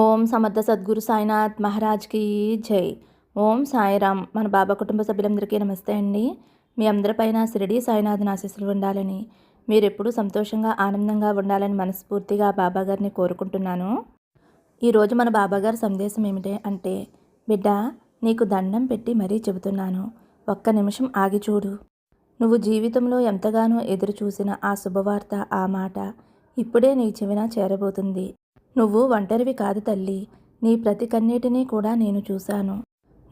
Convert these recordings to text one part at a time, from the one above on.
ఓం సమర్థ సద్గురు సాయినాథ్ మహారాజ్కి జై. ఓం సాయిరామ్. మన బాబా కుటుంబ సభ్యులందరికీ నమస్తే అండి. మీ అందరిపైన షిరిడి సాయినాథ్ ఆశీస్సులు ఉండాలని మీరు ఎప్పుడూ సంతోషంగా ఆనందంగా ఉండాలని మనస్ఫూర్తిగా బాబా గారిని కోరుకుంటున్నాను. ఈరోజు మన బాబాగారి సందేశం ఏమిటి అంటే బిడ్డ నీకు దండం పెట్టి మరీ చెబుతున్నాను. ఒక్క నిమిషం ఆగి చూడు. నువ్వు జీవితంలో ఎంతగానో ఎదురు చూసిన ఆ శుభవార్త ఆ మాట ఇప్పుడే నీ చెవిన చేరబోతుంది. నువ్వు ఒంటరివి కాదు తల్లి. నీ ప్రతి కన్నీటిని కూడా నేను చూశాను.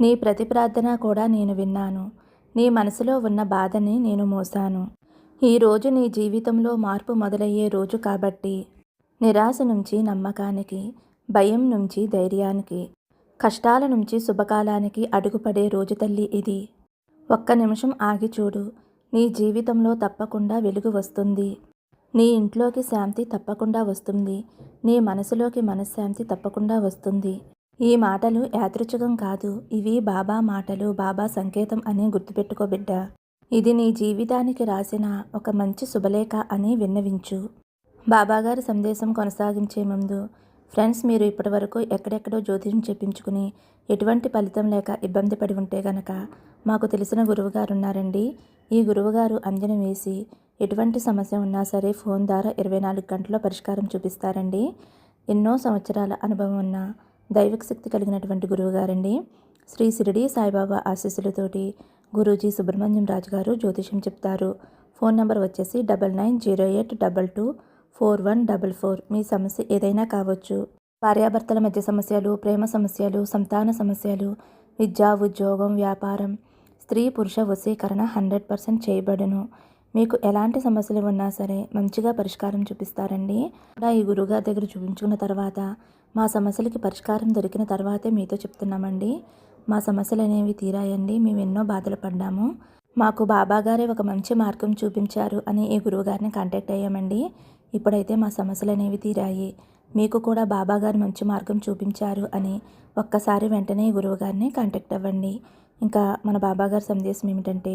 నీ ప్రతి ప్రార్థన కూడా నేను విన్నాను. నీ మనసులో ఉన్న బాధని నేను మోసాను ఈరోజు నీ జీవితంలో మార్పు మొదలయ్యే రోజు కాబట్టి నిరాశ నుంచి నమ్మకానికి భయం నుంచి ధైర్యానికి కష్టాల నుంచి శుభకాలానికి అడుగుపడే రోజు తల్లి ఇది. ఒక్క నిమిషం ఆగి చూడు. నీ జీవితంలో తప్పకుండా వెలుగు వస్తుంది. నీ ఇంట్లోకి శాంతి తప్పకుండా వస్తుంది. నీ మనసులోకి మనశ్శాంతి తప్పకుండా వస్తుంది. ఈ మాటలు యాదృచ్ఛికం కాదు. ఇవి బాబా మాటలు బాబా సంకేతం అని గుర్తుపెట్టుకో బిడ్డ. ఇది నీ జీవితానికి రాసిన ఒక మంచి శుభలేఖ అని విన్నవించు. బాబాగారి సందేశం కొనసాగించే ముందు ఫ్రెండ్స్ మీరు ఇప్పటివరకు ఎక్కడెక్కడో జ్యోతిషం చెప్పించుకుని ఎటువంటి ఫలితం లేక ఇబ్బంది పడి ఉంటే గనక మాకు తెలిసిన గురువుగారు ఉన్నారండి ఈ గురువుగారు అంజనం వేసి ఎటువంటి సమస్య ఉన్నా సరే ఫోన్ ద్వారా ఇరవై నాలుగు గంటల్లో పరిష్కారం చూపిస్తారండి. ఎన్నో సంవత్సరాల అనుభవం ఉన్న దైవిక శక్తి కలిగినటువంటి గురువుగారండి శ్రీ సిరిడి సాయిబాబా ఆశీస్సులతోటి గురూజీ సుబ్రహ్మణ్యం రాజు గారు జ్యోతిషం చెప్తారు. ఫోన్ నెంబర్ వచ్చేసి double nine zero eight double two four one double four. మీ సమస్య ఏదైనా కావచ్చు. భార్యాభర్తల మధ్య సమస్యలు ప్రేమ సమస్యలు సంతాన సమస్యలు విద్య ఉద్యోగం వ్యాపారం స్త్రీ పురుష వశీకరణ హండ్రెడ్ పర్సెంట్ చేయబడును. మీకు ఎలాంటి సమస్యలు ఉన్నా సరే మంచిగా పరిష్కారం చూపిస్తారండి. కూడా ఈ గురుగారి దగ్గర చూపించుకున్న తర్వాత మా సమస్యలకి పరిష్కారం దొరికిన తర్వాతే మీతో చెప్తున్నామండి. మా సమస్యలు అనేవి తీరాయండి. మేము ఎన్నో బాధలు పడ్డాము. మాకు బాబాగారే ఒక మంచి మార్గం చూపించారు అని ఈ గురువుగారిని కాంటాక్ట్ అయ్యామండి. ఇప్పుడైతే మా సమస్యలు అనేవి తీరాయి. మీకు కూడా బాబాగారు మంచి మార్గం చూపించారు అని ఒక్కసారి వెంటనే ఈ గురువుగారిని కాంటాక్ట్ అవ్వండి. ఇంకా మన బాబాగారి సందేశం ఏమిటంటే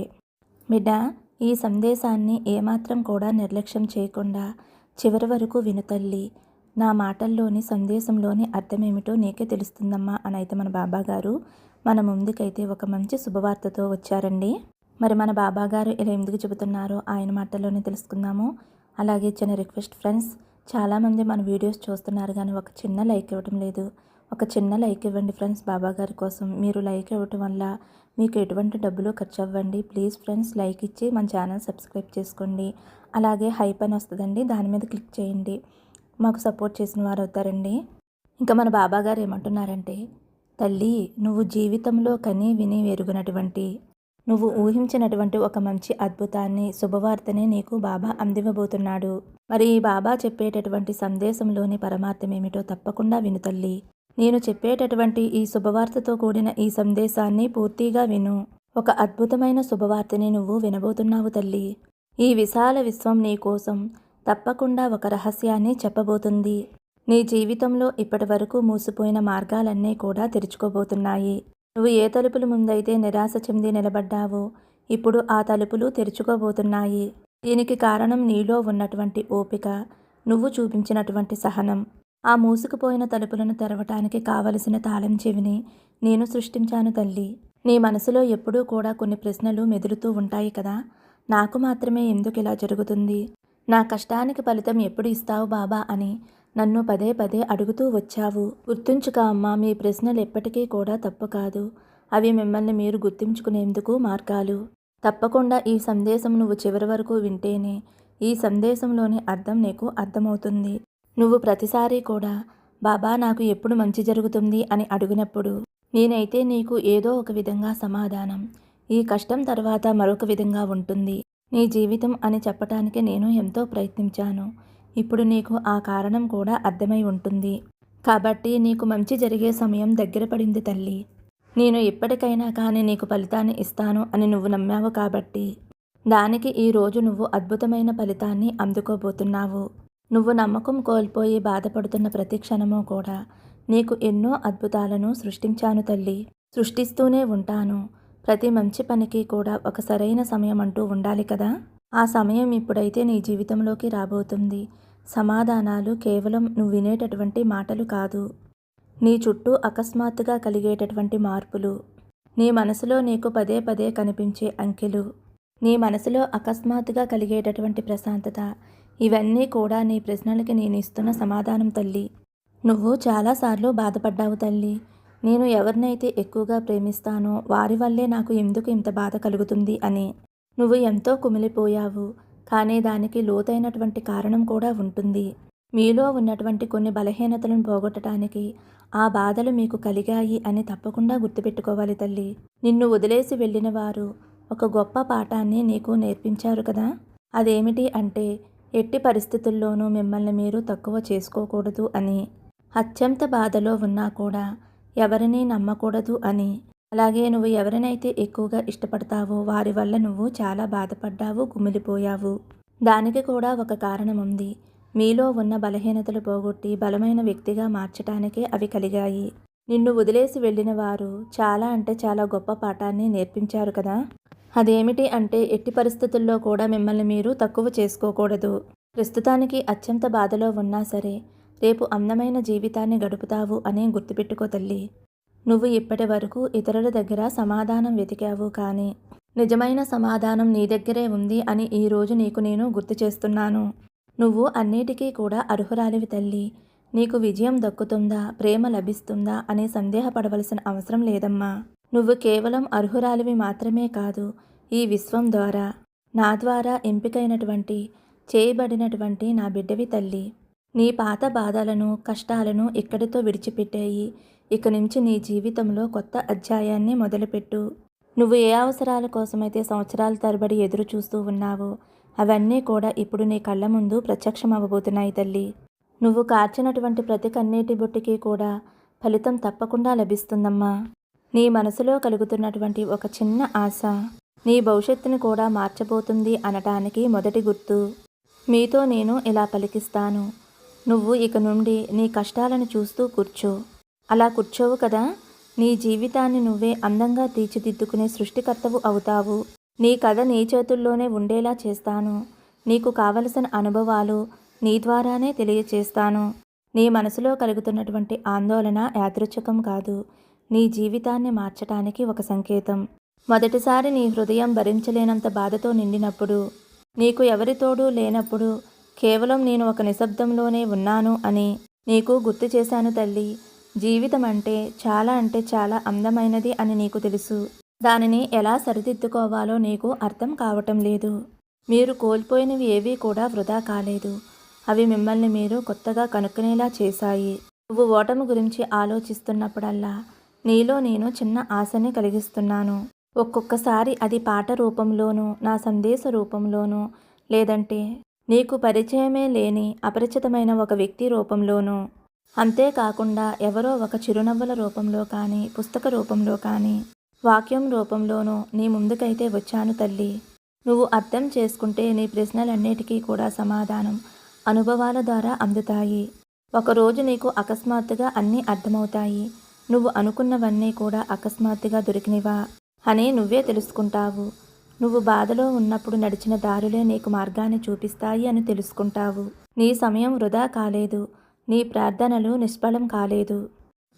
బిడ్డ ఈ సందేశాన్ని ఏమాత్రం కూడా నిర్లక్ష్యం చేయకుండా చివరి వరకు వినుతల్లి నా మాటల్లోని సందేశంలోని అర్థమేమిటో నీకే తెలుస్తుందమ్మా అని అయితే మన బాబాగారు. మన ముందుకైతే ఒక మంచి శుభవార్తతో వచ్చారండి. మరి మన బాబాగారు ఇలా ఎందుకు చెబుతున్నారో ఆయన మాటల్లోనే తెలుసుకుందాము. అలాగే చిన్న రిక్వెస్ట్ ఫ్రెండ్స్ చాలామంది మన వీడియోస్ చూస్తున్నారు కానీ ఒక చిన్న లైక్ ఇవ్వటం లేదు. ఒక చిన్న లైక్ ఇవ్వండి ఫ్రెండ్స్ బాబా గారి కోసం. మీరు లైక్ ఇవ్వటం వల్ల మీకు ఎటువంటి డబ్బులు ఖర్చు అవ్వండి ప్లీజ్ ఫ్రెండ్స్ లైక్ ఇచ్చి మన ఛానల్ సబ్స్క్రైబ్ చేసుకోండి. అలాగే హైప్ అని వస్తుందండి దాని మీద క్లిక్ చేయండి. మాకు సపోర్ట్ చేసిన వారు అవుతారండి. ఇంకా మన బాబా గారు ఏమంటున్నారంటే తల్లి నువ్వు జీవితంలో కని విని వెరుగునటువంటి నువ్వు ఊహించినటువంటి ఒక మంచి అద్భుతాన్ని శుభవార్తనే నీకు బాబా అందివ్వబోతున్నాడు. మరి ఈ బాబా చెప్పేటటువంటి సందేశంలోని పరమార్థం ఏమిటో తప్పకుండా విను తల్లి. నేను చెప్పేటటువంటి ఈ శుభవార్తతో కూడిన ఈ సందేశాన్ని పూర్తిగా విను. ఒక అద్భుతమైన శుభవార్తని నువ్వు వినబోతున్నావు తల్లి. ఈ విశాల విశ్వం నీ కోసం తప్పకుండా ఒక రహస్యాన్ని చెప్పబోతుంది. నీ జీవితంలో ఇప్పటి వరకు మూసిపోయిన మార్గాలన్నీ కూడా తెరుచుకోబోతున్నాయి. నువ్వు ఏ తలుపుల ముందైతే నిరాశ చెంది నిలబడ్డావో ఇప్పుడు ఆ తలుపులు తెరుచుకోబోతున్నాయి. దీనికి కారణం నీలో ఉన్నటువంటి ఓపిక నువ్వు చూపించినటువంటి సహనం. ఆ మూసుకుపోయిన తలుపులను తెరవటానికి కావలసిన తాళం చెవిని నేను సృష్టించాను తల్లి. నీ మనసులో ఎప్పుడూ కూడా కొన్ని ప్రశ్నలు మెదులుతూ ఉంటాయి కదా. నాకు మాత్రమే ఎందుకు ఇలా జరుగుతుంది? నా కష్టానికి ఫలితం ఎప్పుడు ఇస్తావు బాబా అని నన్ను పదే పదే అడుగుతూ వచ్చావు. గుర్తుంచుక అమ్మా మీ ప్రశ్నలు ఎప్పటికీ కూడా తప్పు కాదు. అవి మిమ్మల్ని మీరు గుర్తుంచుకునేందుకు మార్గాలు. తప్పకుండా ఈ సందేశం నువ్వు చివరి వరకు వింటేనే ఈ సందేశంలోని అర్థం నీకు అర్థమవుతుంది. నువ్వు ప్రతిసారి కూడా బాబా నాకు ఎప్పుడు మంచి జరుగుతుంది అని అడిగినప్పుడు నేనైతే నీకు ఏదో ఒక విధంగా సమాధానం. ఈ కష్టం తర్వాత మరొక విధంగా ఉంటుంది. నీ జీవితం అని చెప్పటానికి నేను ఎంతో ప్రయత్నించాను. ఇప్పుడు నీకు ఆ కారణం కూడా అర్థమై ఉంటుంది. కాబట్టి నీకు మంచి జరిగే సమయం దగ్గర పడింది తల్లి. నేను ఎప్పటికైనా కానీ నీకు ఫలితాన్ని ఇస్తాను అని నువ్వు నమ్మావు కాబట్టి దానికి ఈరోజు నువ్వు అద్భుతమైన ఫలితాన్ని అందుకోబోతున్నావు. నువ్వు నమ్మకం కోల్పోయి బాధపడుతున్న ప్రతి క్షణము కూడా నీకు ఎన్నో అద్భుతాలను సృష్టించాను తల్లి. సృష్టిస్తూనే ఉంటాను. ప్రతి మంచి పనికి కూడా ఒక సరైన సమయం అంటూ ఉండాలి కదా? ఆ సమయం ఇప్పుడైతే నీ జీవితంలోకి రాబోతుంది. సమాధానాలు కేవలం నువ్వు వినేటటువంటి మాటలు కాదు. నీ చుట్టూ అకస్మాత్తుగా కలిగేటటువంటి మార్పులు. నీ మనసులో నీకు పదే పదే కనిపించే అంకెలు. నీ మనసులో అకస్మాత్తుగా కలిగేటటువంటి ప్రశాంతత. ఇవన్నీ కూడా నీ ప్రశ్నలకి నేను ఇస్తున్న సమాధానం తల్లి. నువ్వు చాలాసార్లు బాధపడ్డావు తల్లి. నేను ఎవరినైతే ఎక్కువగా ప్రేమిస్తానో వారి వల్లే నాకు ఎందుకు ఇంత బాధ కలుగుతుంది అని. నువ్వు ఎంతో కుమిలిపోయావు. కానీ దానికి లోతైనటువంటి కారణం కూడా ఉంటుంది. మీలో ఉన్నటువంటి కొన్ని బలహీనతలను పోగొట్టడానికి ఆ బాధలు మీకు కలిగాయి అని తప్పకుండా గుర్తుపెట్టుకోవాలి తల్లి. నిన్ను వదిలేసి వెళ్ళిన వారు ఒక గొప్ప పాఠాన్ని నీకు నేర్పించారు కదా? అదేమిటి అంటే ఎట్టి పరిస్థితుల్లోనూ మిమ్మల్ని మీరు తక్కువ చేసుకోకూడదు అని అత్యంత బాధలో ఉన్నా కూడా ఎవరినీ నమ్మకూడదు అని. అలాగే నువ్వు ఎవరినైతే ఎక్కువగా ఇష్టపడతావో వారి వల్ల నువ్వు చాలా బాధపడ్డావు కుమిలిపోయావు దానికి కూడా ఒక కారణం ఉంది. మీలో ఉన్న బలహీనతలు పోగొట్టి బలమైన వ్యక్తిగా మార్చటానికే అవి కలిగాయి. నిన్ను వదిలేసి వెళ్ళిన వారు చాలా అంటే చాలా గొప్ప పాఠాన్ని నేర్పించారు కదా? అదేమిటి అంటే ఎట్టి పరిస్థితుల్లో కూడా మిమ్మల్ని మీరు తక్కువ చేసుకోకూడదు. ప్రస్తుతానికి అత్యంత బాధలో ఉన్నా సరే రేపు అందమైన జీవితాన్ని గడుపుతావు అని గుర్తుపెట్టుకో తల్లి. నువ్వు ఇప్పటి వరకు ఇతరుల దగ్గర సమాధానం వెతికావు కానీ నిజమైన సమాధానం నీ దగ్గరే ఉంది అని ఈరోజు నీకు నేను గుర్తు చేస్తున్నాను. నువ్వు అన్నిటికీ కూడా అర్హురాలివి తల్లి. నీకు విజయం దక్కుతుందా ప్రేమ లభిస్తుందా అనే సందేహపడవలసిన అవసరం లేదమ్మా. నువ్వు కేవలం అర్హురాలివి మాత్రమే కాదు ఈ విశ్వం ద్వారా నా ద్వారా ఎంపికైనటువంటి చేయబడినటువంటి నా బిడ్డవి తల్లి. నీ పాత బాధలను కష్టాలను ఇక్కడితో విడిచిపెట్టాయి. ఇక నుంచి నీ జీవితంలో కొత్త అధ్యాయాన్ని మొదలుపెట్టు. నువ్వు ఏ అవసరాల కోసమైతే సంవత్సరాల తరబడి ఎదురు చూస్తూ ఉన్నావో అవన్నీ కూడా ఇప్పుడు నీ కళ్ళ ముందు ప్రత్యక్షం అవ్వబోతున్నాయి తల్లి. నువ్వు కార్చినటువంటి ప్రతి కన్నీటి బొట్టికి కూడా ఫలితం తప్పకుండా లభిస్తుందమ్మా. నీ మనసులో కలుగుతున్నటువంటి ఒక చిన్న ఆశ నీ భవిష్యత్తుని కూడా మార్చబోతుంది అనటానికి మొదటి గుర్తు. మీతో నేను ఇలా పలికిస్తాను. నువ్వు ఇక నుండి నీ కష్టాలను చూస్తూ కూర్చో. అలా కూర్చోవు కదా. నీ జీవితాన్ని నువ్వే అందంగా తీర్చిదిద్దుకునే సృష్టికర్తవు అవుతావు. నీ కథ నీ చేతుల్లోనే ఉండేలా చేస్తాను. నీకు కావలసిన అనుభవాలు నీ ద్వారానే తెలియచేస్తాను. నీ మనసులో కలుగుతున్నటువంటి ఆందోళన యాదృచ్ఛకం కాదు. నీ జీవితాన్ని మార్చటానికి ఒక సంకేతం. మొదటిసారి నీ హృదయం భరించలేనంత బాధతో నిండినప్పుడు నీకు ఎవరితోడూ లేనప్పుడు కేవలం నేను ఒక నిశ్శబ్దంలోనే ఉన్నాను అని నీకు గుర్తు చేశాను తల్లి. జీవితం అంటే చాలా అంటే చాలా అందమైనది అని నీకు తెలుసు. దానిని ఎలా సరిదిద్దుకోవాలో నీకు అర్థం కావటం లేదు. మీరు కోల్పోయినవి ఏవీ కూడా వృధా కాలేదు. అవి మిమ్మల్ని మీరు కొత్తగా కనుక్కునేలా చేశాయి. నువ్వు ఓటమి గురించి ఆలోచిస్తున్నప్పుడల్లా నీలో నేను చిన్న ఆశని కలిగిస్తున్నాను. ఒక్కొక్కసారి అది పాట రూపంలోనూ నా సందేశ రూపంలోనూ లేదంటే నీకు పరిచయమే లేని అపరిచితమైన ఒక వ్యక్తి రూపంలోనూ. అంతేకాకుండా ఎవరో ఒక చిరునవ్వుల రూపంలో కానీ పుస్తక రూపంలో కానీ వాక్యం రూపంలోనూ నీ ముందుకైతే వచ్చాను తల్లి. నువ్వు అర్థం చేసుకుంటే నీ ప్రశ్నలన్నిటికీ కూడా సమాధానం అనుభవాల ద్వారా అందుతాయి. ఒకరోజు నీకు అకస్మాత్తుగా అన్నీ అర్థమవుతాయి. నువ్వు అనుకున్నవన్నీ కూడా అకస్మాత్తుగా దొరికినవా? అని నువ్వే తెలుసుకుంటావు. నువ్వు బాధలో ఉన్నప్పుడు నడిచిన దారులే నీకు మార్గాన్ని చూపిస్తాయి అని తెలుసుకుంటావు. నీ సమయం వృధా కాలేదు. నీ ప్రార్థనలు నిష్ఫలం కాలేదు.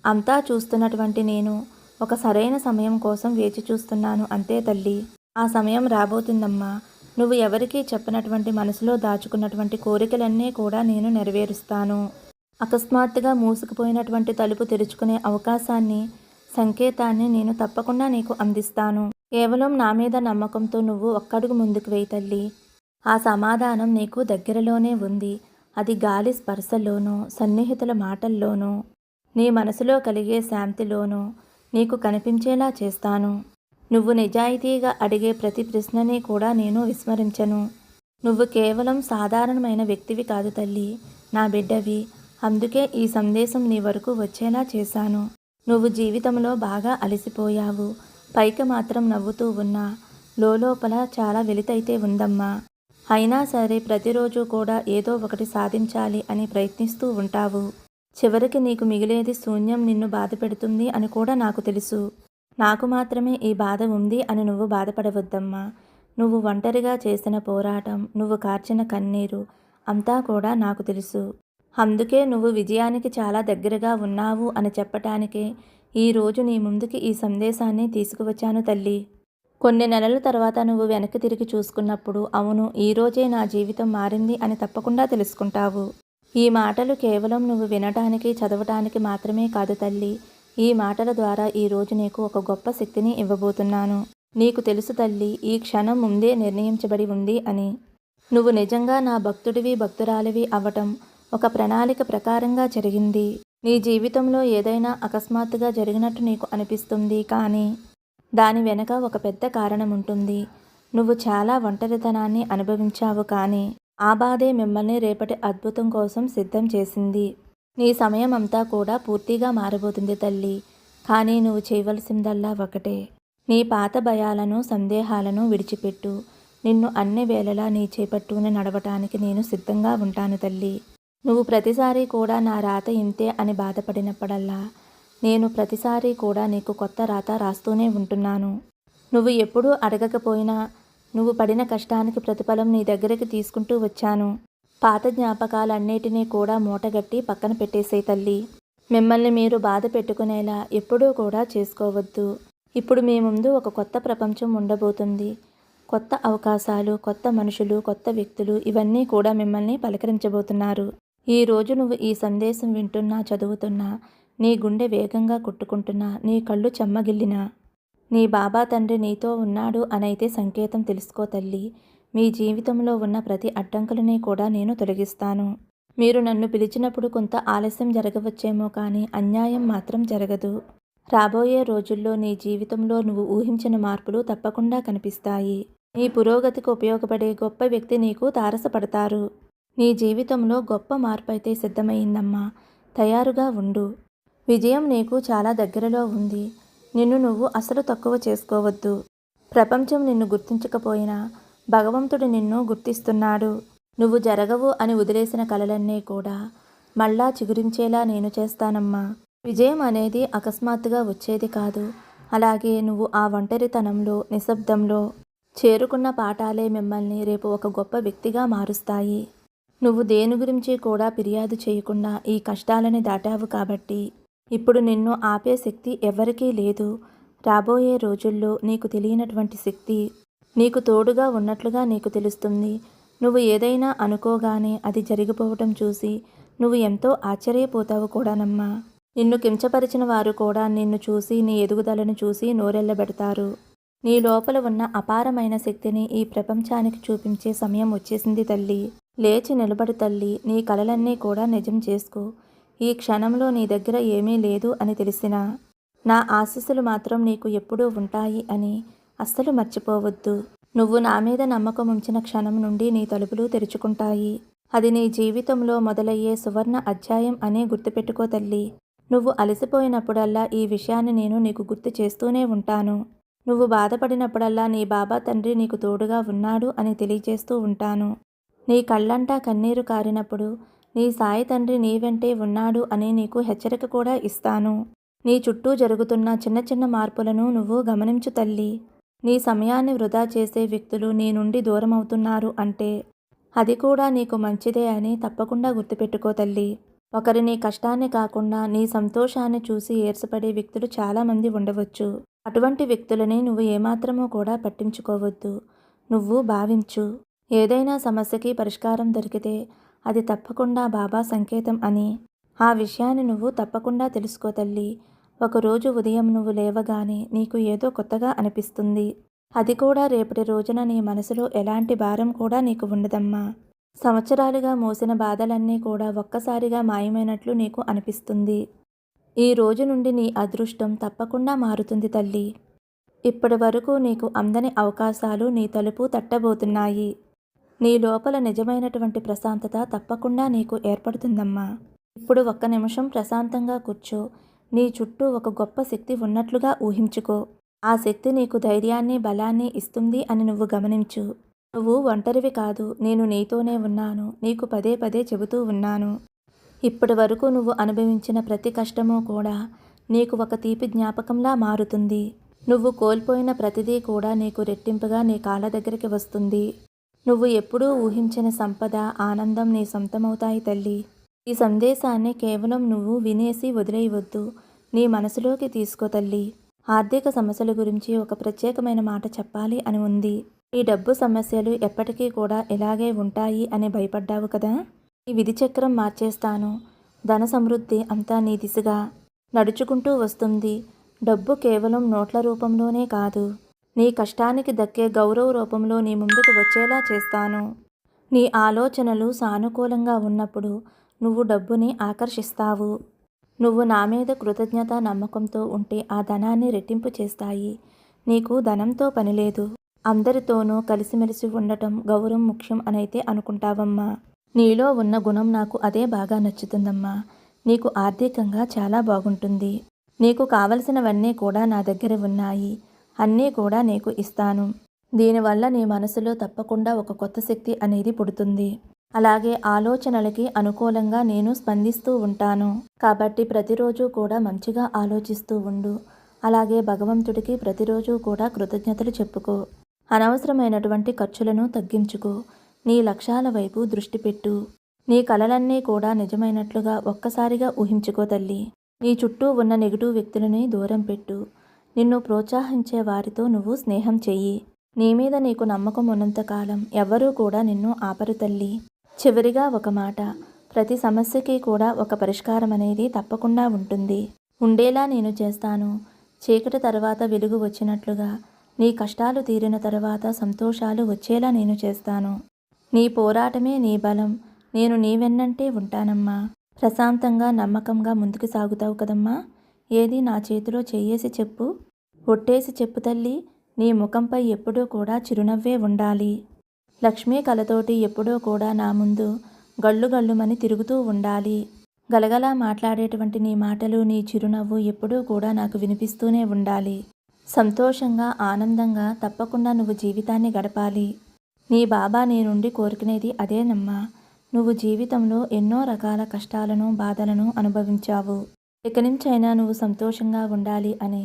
అంతా చూస్తున్నటువంటి నేను ఒక సరైన సమయం కోసం వేచి చూస్తున్నాను అంతే తల్లి. ఆ సమయం రాబోతుందమ్మా. నువ్వు ఎవరికీ చెప్పనటువంటి మనసులో దాచుకున్నటువంటి కోరికలన్నీ కూడా నేను నెరవేరుస్తాను. అకస్మాత్తుగా మూసుకుపోయినటువంటి తలుపు తెరుచుకునే అవకాశాన్ని సంకేతాన్ని నేను తప్పకుండా నీకు అందిస్తాను. కేవలం నా మీద నమ్మకంతో నువ్వు ఒక్కడుగు ముందుకు వేయి తల్లి. ఆ సమాధానం నీకు దగ్గరలోనే ఉంది. అది గాలి స్పర్శలోనూ సన్నిహితుల మాటల్లోనూ నీ మనసులో కలిగే శాంతిలోనూ నీకు కనిపించేలా చేస్తాను. నువ్వు నిజాయితీగా అడిగే ప్రతి ప్రశ్నని కూడా నేను విస్మరించను. నువ్వు కేవలం సాధారణమైన వ్యక్తివి కాదు తల్లి. నా బిడ్డవి. అందుకే ఈ సందేశం నీ వరకు వచ్చేలా చేశాను. నువ్వు జీవితంలో బాగా అలసిపోయావు. పైకి మాత్రం నవ్వుతూ ఉన్నా. లోపల చాలా వెలితైతే ఉందమ్మా. అయినా సరే ప్రతిరోజు కూడా ఏదో ఒకటి సాధించాలి అని ప్రయత్నిస్తూ ఉంటావు. చివరికి నీకు మిగిలేది శూన్యం నిన్ను బాధ పెడుతుంది అని కూడా నాకు తెలుసు. నాకు మాత్రమే ఈ బాధ ఉంది అని నువ్వు బాధపడవద్దమ్మా. నువ్వు ఒంటరిగా చేసిన పోరాటం నువ్వు కార్చిన కన్నీరు అంతా కూడా నాకు తెలుసు. అందుకే నువ్వు విజయానికి చాలా దగ్గరగా ఉన్నావు అని చెప్పటానికే ఈరోజు నీ ముందుకి ఈ సందేశాన్ని తీసుకువచ్చాను తల్లి. కొన్ని నెలల తర్వాత నువ్వు వెనక్కి తిరిగి చూసుకున్నప్పుడు అవును ఈరోజే నా జీవితం మారింది అని తప్పకుండా తెలుసుకుంటావు. ఈ మాటలు కేవలం నువ్వు వినటానికి చదవటానికి మాత్రమే కాదు తల్లి. ఈ మాటల ద్వారా ఈరోజు నీకు ఒక గొప్ప శక్తిని ఇవ్వబోతున్నాను. నీకు తెలుసు తల్లి ఈ క్షణం ముందే నిర్ణయించబడి ఉంది అని. నువ్వు నిజంగా నా భక్తుడివి భక్తురాలివి అవ్వటం ఒక ప్రణాళిక ప్రకారంగా జరిగింది. నీ జీవితంలో ఏదైనా అకస్మాత్తుగా జరిగినట్టు నీకు అనిపిస్తుంది కానీ దాని వెనక ఒక పెద్ద కారణం ఉంటుంది నువ్వు చాలా ఒంటరితనాన్ని అనుభవించావు కానీ ఆ బాధే మిమ్మల్ని రేపటి అద్భుతం కోసం సిద్ధం చేసింది. నీ సమయం అంతా కూడా పూర్తిగా మారబోతుంది తల్లి. కానీ నువ్వు చేయవలసిందల్లా ఒకటే. నీ పాత భయాలను సందేహాలను విడిచిపెట్టు. నిన్ను అన్ని వేళలా నీ చేపట్టుకుని నడవటానికి నేను సిద్ధంగా ఉంటాను తల్లి. నువ్వు ప్రతిసారి కూడా నా రాత ఇంతే అని బాధపడినప్పుడల్లా నేను ప్రతిసారి కూడా నీకు కొత్త రాత రాస్తూనే ఉంటున్నాను. నువ్వు ఎప్పుడూ అడగకపోయినా నువ్వు పడిన కష్టానికి ప్రతిఫలం నీ దగ్గరికి తీసుకుంటూ వచ్చాను. పాత జ్ఞాపకాలన్నిటినీ కూడా మూటగట్టి పక్కన పెట్టేసే తల్లి. మిమ్మల్ని మీరు బాధ పెట్టుకునేలా ఎప్పుడూ కూడా చేసుకోవద్దు. ఇప్పుడు మీ ముందు ఒక కొత్త ప్రపంచం ఉండబోతుంది. కొత్త అవకాశాలు కొత్త మనుషులు కొత్త వ్యక్తులు ఇవన్నీ కూడా మిమ్మల్ని పలకరించబోతున్నారు. ఈ రోజు నువ్వు ఈ సందేశం వింటున్నా చదువుతున్నా నీ గుండె వేగంగా కొట్టుకుంటున్నా నీ కళ్ళు చెమ్మగిల్లినా నీ బాబా తండ్రి నీతో ఉన్నాడు అనైతే సంకేతం తెలుసుకో తల్లి. మీ జీవితంలో ఉన్న ప్రతి అడ్డంకులని కూడా నేను తొలగిస్తాను. మీరు నన్ను పిలిచినప్పుడు కొంత ఆలస్యం జరగవచ్చేమో కానీ అన్యాయం మాత్రం జరగదు. రాబోయే రోజుల్లో నీ జీవితంలో నువ్వు ఊహించిన మార్పులు తప్పకుండా కనిపిస్తాయి. నీ పురోగతికి ఉపయోగపడే గొప్ప వ్యక్తి నీకు తారసపడతారు. నీ జీవితంలో గొప్ప మార్పు అయితే సిద్ధమైందమ్మా. తయారుగా ఉండు. విజయం నీకు చాలా దగ్గరలో ఉంది. నిన్ను నువ్వు అసలు తక్కువ చేసుకోవద్దు. ప్రపంచం నిన్ను గుర్తించకపోయినా భగవంతుడు నిన్ను గుర్తిస్తున్నాడు. నువ్వు జరగవు అని వదిలేసిన కలలన్నీ కూడా మళ్ళా చిగురించేలా నేను చేస్తానమ్మా. విజయం అనేది అకస్మాత్తుగా వచ్చేది కాదు. అలాగే నువ్వు ఆ ఒంటరితనంలో నిశ్శబ్దంలో చేరుకున్న పాఠాలే మిమ్మల్ని రేపు ఒక గొప్ప వ్యక్తిగా మారుస్తాయి. నువ్వు దేని గురించి కూడా ఫిర్యాదు చేయకుండా ఈ కష్టాలని దాటావు కాబట్టి. ఇప్పుడు నిన్ను ఆపే శక్తి ఎవరికీ లేదు. రాబోయే రోజుల్లో నీకు తెలియనటువంటి శక్తి నీకు తోడుగా ఉన్నట్లుగా నీకు తెలుస్తుంది. నువ్వు ఏదైనా అనుకోగానే అది జరిగిపోవటం చూసి నువ్వు ఎంతో ఆశ్చర్యపోతావు కూడానమ్మా. నిన్ను కించపరిచిన వారు కూడా నిన్ను చూసి నీ ఎదుగుదలను చూసి నోరెళ్ళబెడతారు. నీ లోపల ఉన్న అపారమైన శక్తిని ఈ ప్రపంచానికి చూపించే సమయం వచ్చేసింది తల్లి. లేచి నిలబడి తల్లి నీ కలలన్నీ కూడా నిజం చేసుకో. ఈ క్షణంలో నీ దగ్గర ఏమీ లేదు అని తెలిసినా. నా ఆశీస్సులు మాత్రం నీకు ఎప్పుడూ ఉంటాయి అని అస్సలు మర్చిపోవద్దు. నువ్వు నా మీద నమ్మకం ఉంచిన క్షణం నుండి నీ తలుపులు తెరుచుకుంటాయి. అది నీ జీవితంలో మొదలయ్యే సువర్ణ అధ్యాయం అనే గుర్తుపెట్టుకో తల్లి. నువ్వు అలసిపోయినప్పుడల్లా ఈ విషయాన్ని నేను నీకు గుర్తు చేస్తూనే ఉంటాను. నువ్వు బాధపడినప్పుడల్లా నీ బాబా తండ్రి నీకు తోడుగా ఉన్నాడు అని తెలియజేస్తూ ఉంటాను. నీ కళ్ళంటా కన్నీరు కారినప్పుడు నీ సాయి తండ్రి నీ వెంటే ఉన్నాడు అని నీకు హెచ్చరిక కూడా ఇస్తాను. నీ చుట్టూ జరుగుతున్న చిన్న చిన్న మార్పులను నువ్వు గమనించు తల్లి. నీ సమయాన్ని వృధా చేసే వ్యక్తులు నీ నుండి దూరం అవుతున్నారు అంటే అది కూడా నీకు మంచిదే అని తప్పకుండా గుర్తుపెట్టుకో తల్లి. ఒకరి నీ కష్టాన్ని కాకుండా నీ సంతోషాన్ని చూసి ఏర్సపడే వ్యక్తులు చాలామంది ఉండవచ్చు. అటువంటి వ్యక్తులని నువ్వు ఏమాత్రమూ కూడా పట్టించుకోవద్దు. నువ్వు భావించు. ఏదైనా సమస్యకి పరిష్కారం దొరికితే అది తప్పకుండా బాబా సంకేతం అని. ఆ విషయాన్ని నువ్వు తప్పకుండా తెలుసుకో తల్లి. ఒకరోజు ఉదయం నువ్వు లేవగానే నీకు ఏదో కొత్తగా అనిపిస్తుంది. అది కూడా రేపటి రోజున నీ మనసులో ఎలాంటి భారం కూడా నీకు ఉండదమ్మా. సంవత్సరాలుగా మోసిన బాధలన్నీ కూడా ఒక్కసారిగా మాయమైనట్లు నీకు అనిపిస్తుంది. ఈ రోజు నుండి నీ అదృష్టం తప్పకుండా మారుతుంది తల్లి. ఇప్పటి వరకు నీకు అందని అవకాశాలు నీ తలుపు తట్టబోతున్నాయి. నీ లోపల నిజమైనటువంటి ప్రశాంతత తప్పకుండా నీకు ఏర్పడుతుందమ్మా. ఇప్పుడు ఒక్క నిమిషం ప్రశాంతంగా కూర్చో. నీ చుట్టూ ఒక గొప్ప శక్తి ఉన్నట్లుగా ఊహించుకో. ఆ శక్తి నీకు ధైర్యాన్ని బలాన్ని ఇస్తుంది అని నువ్వు గమనించు. నువ్వు ఒంటరివి కాదు. నేను నీతోనే ఉన్నాను. నీకు పదే పదే చెబుతూ ఉన్నాను. ఇప్పటి వరకు నువ్వు అనుభవించిన ప్రతి కష్టము కూడా నీకు ఒక తీపి జ్ఞాపకంలా మారుతుంది. నువ్వు కోల్పోయిన ప్రతిదీ కూడా నీకు రెట్టింపుగా నీ కాళ్ళ దగ్గరికి వస్తుంది. నువ్వు ఎప్పుడూ ఊహించిన సంపద ఆనందం నీ సొంతమవుతాయి తల్లి. ఈ సందేశాన్ని కేవలం నువ్వు వినేసి వదిలేయవద్దు. నీ మనసులోకి తీసుకో తల్లి. ఆర్థిక సమస్యల గురించి ఒక ప్రత్యేకమైన మాట చెప్పాలి అని ఉంది. ఈ డబ్బు సమస్యలు ఎప్పటికీ కూడా ఇలాగే ఉంటాయి అని భయపడ్డావు కదా? ఈ విధి చక్రం మార్చేస్తాను. ధన సమృద్ధి అంతా నీ దిశగా. నడుచుకుంటూ వస్తుంది. డబ్బు కేవలం నోట్ల రూపంలోనే కాదు. నీ కష్టానికి దక్కే గౌరవ రూపంలో నీ ముందుకు వచ్చేలా చేస్తాను. నీ ఆలోచనలు సానుకూలంగా ఉన్నప్పుడు నువ్వు డబ్బుని ఆకర్షిస్తావు. నువ్వు నా మీద కృతజ్ఞత నమ్మకంతో ఉంటే ఆ ధనాన్ని రెట్టింపు చేస్తాయి. నీకు ధనంతో పని లేదు. అందరితోనూ కలిసిమెలిసి ఉండటం గౌరవం ముఖ్యం అనైతే అనుకుంటావమ్మా. నీలో ఉన్న గుణం నాకు అదే బాగా నచ్చుతుందమ్మా. నీకు ఆర్థికంగా చాలా బాగుంటుంది. నీకు కావలసినవన్నీ కూడా నా దగ్గర ఉన్నాయి. అన్నీ కూడా నీకు ఇస్తాను. దీనివల్ల నీ మనసులో తప్పకుండా ఒక కొత్త శక్తి అనేది పుడుతుంది. అలాగే ఆలోచనలకి అనుకూలంగా నేను స్పందిస్తూ ఉంటాను. కాబట్టి ప్రతిరోజు కూడా మంచిగా ఆలోచిస్తూ ఉండు. అలాగే భగవంతుడికి ప్రతిరోజు కూడా కృతజ్ఞతలు చెప్పుకో. అనవసరమైనటువంటి ఖర్చులను తగ్గించుకో. నీ లక్ష్యాల వైపు దృష్టి పెట్టు. నీ కలలన్నీ కూడా నిజమైనట్లుగా ఒక్కసారిగా ఊహించుకో తల్లి. నీ చుట్టూ ఉన్న నెగిటివ్ వ్యక్తులని దూరం పెట్టు. నిన్ను ప్రోత్సహించే వారితో నువ్వు స్నేహం చెయ్యి. నీ మీద నీకు నమ్మకం ఉన్నంతకాలం ఎవ్వరూ కూడా నిన్ను ఆపరు తల్లి. చివరిగా ఒక మాట. ప్రతి సమస్యకి కూడా ఒక పరిష్కారం అనేది తప్పకుండా ఉంటుంది. ఉండేలా నేను చేస్తాను. చీకటి తర్వాత వెలుగు వచ్చినట్లుగా నీ కష్టాలు తీరిన తర్వాత సంతోషాలు వచ్చేలా నేను చేస్తాను. నీ పోరాటమే నీ బలం. నేను నీ వెన్నంటే ఉంటానమ్మా. ప్రశాంతంగా నమ్మకంగా ముందుకు సాగుతావు కదమ్మా. ఏది నా చేతిలో చెయ్యేసి చెప్పు. ఒట్టేసి చెప్పు తల్లి నీ ముఖంపై ఎప్పుడూ కూడా చిరునవ్వే ఉండాలి. లక్ష్మీ కలతోటి ఎప్పుడూ కూడా నా ముందు గళ్ళు గళ్ళుమని తిరుగుతూ ఉండాలి. గలగలా మాట్లాడేటువంటి నీ మాటలు నీ చిరునవ్వు ఎప్పుడూ కూడా నాకు వినిపిస్తూనే ఉండాలి. సంతోషంగా ఆనందంగా తప్పకుండా నువ్వు జీవితాన్ని గడపాలి. నీ బాబా నీ నుండి కోరుకునేది అదేనమ్మా నువ్వు జీవితంలో ఎన్నో రకాల కష్టాలను బాధలను అనుభవించావు. ఇక నుంచైనా నువ్వు సంతోషంగా ఉండాలి అని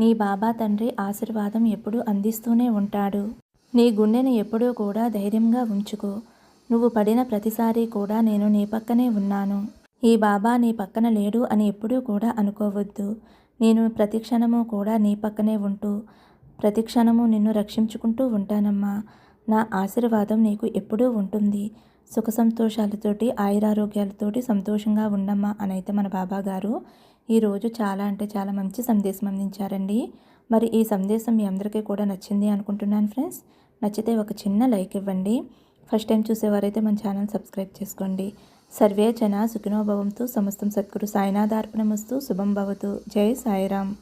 నీ బాబా తండ్రి ఆశీర్వాదం ఎప్పుడూ అందిస్తూనే ఉంటాడు. నీ గుండెని ఎప్పుడూ కూడా ధైర్యంగా ఉంచుకో. నువ్వు పడిన ప్రతిసారి కూడా నేను నీ పక్కనే ఉన్నాను. ఈ బాబా నీ పక్కన లేడు అని ఎప్పుడూ కూడా అనుకోవద్దు. నేను ప్రతిక్షణము కూడా నీ పక్కనే ఉంటూ ప్రతిక్షణము నిన్ను రక్షించుకుంటూ ఉంటానమ్మా. నా ఆశీర్వాదం నీకు ఎప్పుడూ ఉంటుంది. సుఖ సంతోషాలతోటి ఆయురారోగ్యాలతోటి సంతోషంగా ఉండమ్మా అని అయితే మన బాబా గారు ఈరోజు చాలా అంటే చాలా మంచి సందేశం అందించారండి. మరి ఈ సందేశం మీ అందరికీ కూడా నచ్చింది అనుకుంటున్నాను ఫ్రెండ్స్. నచ్చితే ఒక చిన్న లైక్ ఇవ్వండి. ఫస్ట్ టైం చూసేవారైతే మన ఛానల్ సబ్స్క్రైబ్ చేసుకోండి. సర్వే జన సుఖినోభవంతో సమస్తం సద్గురు సాయినాథార్పణమస్తు. శుభం భవతు. జై సాయిరామ్.